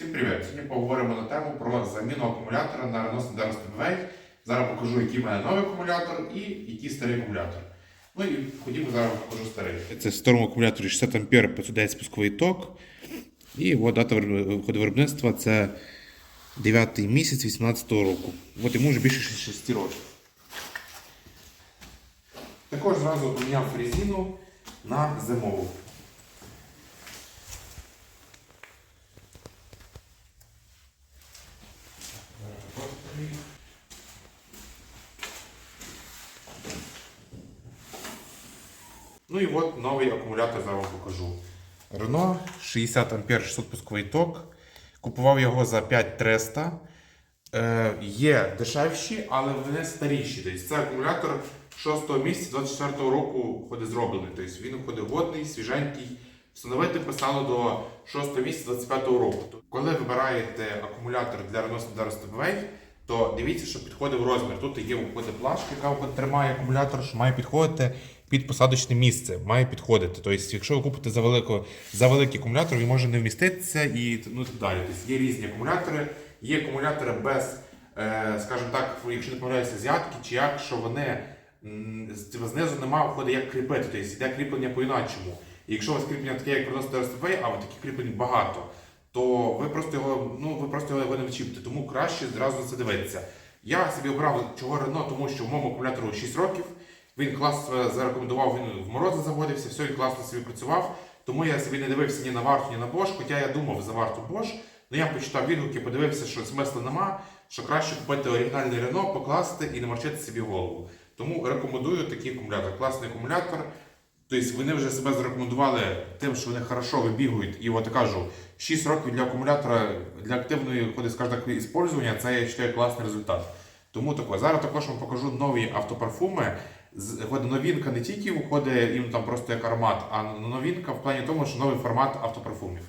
Всім привіт! Сьогодні поговоримо на тему про заміну акумулятора на Renault Sandero Stepway. Зараз покажу, який в мене новий акумулятор і який старий акумулятор. Ну і ходімо зараз покажу старий. Це в старому акумуляторі 60 А 510 спусковий ток. І от дата виходу виробництва це 9 місяць 18 року. От йому вже більше 6 років. Також зразу поміняв резину на зимову. Ну і от новий акумулятор зараз вам покажу. Renault 60 А 600 пусковий ток. Купував його за 5300. Е, є дешевші, але вони старіші. Тобто це акумулятор 6 місяця 24 року ходить зроблений. Тобто він ходить годний, свіженький. Встановити писало до 6 місяця 25 року. Коли вибираєте акумулятор для Renault Sandero Stepway, то дивіться, щоб підходив розмір. Тут є входить плашка, яка тримає акумулятор, що має підходити під посадочне місце. Має підходити. Тобто, якщо ви купите за велико, за великий акумулятор, він може не вміститися і ну, далі. Тобто, є різні акумулятори, є акумулятори без, е, скажімо так, якщо не помиляюся, зятки чи як, що вони м, знизу немає входить як кріпити, тобто йде кріплення по-іначому. І якщо у вас кріплення таке, як Renault Sandero а от таких кріплень багато, то ви просто його, ну ви просто його не вчіпите, тому краще зразу це дивитися. Я собі обрав чого Renault, тому що в моєму акумулятору 6 років. Він класно зарекомендував, він в морози заводився, все він класно собі працював. Тому я собі не дивився ні на варту, ні на Bosch, хоча я думав за варту Bosch. Ну я почитав відгуки, подивився, що смисла нема, що краще купити оригінальний Renault, покласти і не морчити собі голову. Тому рекомендую такий акумулятор. Класний акумулятор. Тобто вони вже себе зарекомендували тим, що вони хорошо вибігують. І от кажу, 6 років для акумулятора для активної ходи, скажімо так, іспользування це я вважаю класний результат. Тому тако. Зараз також вам покажу нові автопарфуми. Новинка не тільки виходить їм там просто як аромат, а новинка в плані тому, що новий формат автопарфумів.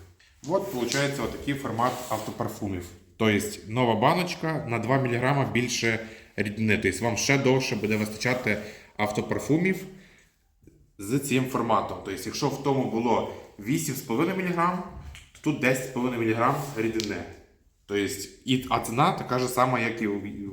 От виходить отакий формат автопарфумів. Тобто нова баночка на 2 мг більше рідини. Тобто вам ще довше буде вистачати автопарфумів з цим форматом. Тобто, якщо в тому було 8,5 мг, то тут 10,5 мг рідини. Тобто, а ціна така ж сама, як і,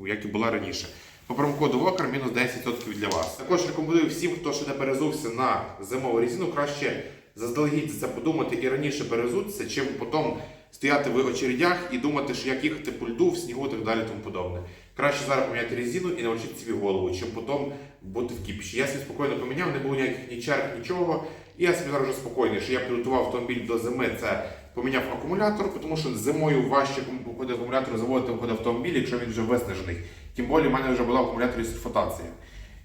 як і була раніше. По промокоду WOKER мінус 10% для вас. Також рекомендую всім, хто ще не перезувся на зимову резину, краще заздалегідь за це подумати і раніше перезутися, чим потім стояти в очередях і думати, що як їхати по льду, в снігу і так далі тому подобне. Краще зараз поміняти резину і навчити собі голову, чим потім бути в кіпіші. Я собі спокійно поміняв, не було ніяких ні черг, нічого. І я собі зараз вже спокійний, що я підготував автомобіль до зими. Це поміняв акумулятор, тому що зимою важче виходить акумулятор заводити виходить автомобіль, якщо він вже виснажений. Тим більше в мене вже була в акумуляторі сульфатація.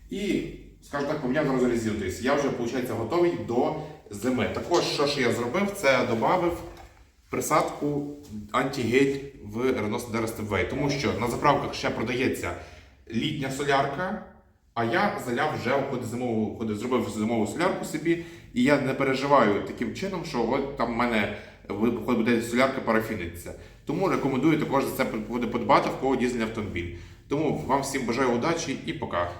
І, скажімо так, поміняв зразу резину. Тобто я вже, виходить, готовий до зими. Також, що ж я зробив, це додав присадку антигель в Renault Stepway. Тому що на заправках ще продається літня солярка, а я заляв вже входить зимову, входить, зробив зимову солярку собі, і я не переживаю таким чином, що от там в мене буде солярка парафіниться. Тому рекомендую також за це подбати в кого дізельний автомобіль. Тому вам всім бажаю удачі і пока.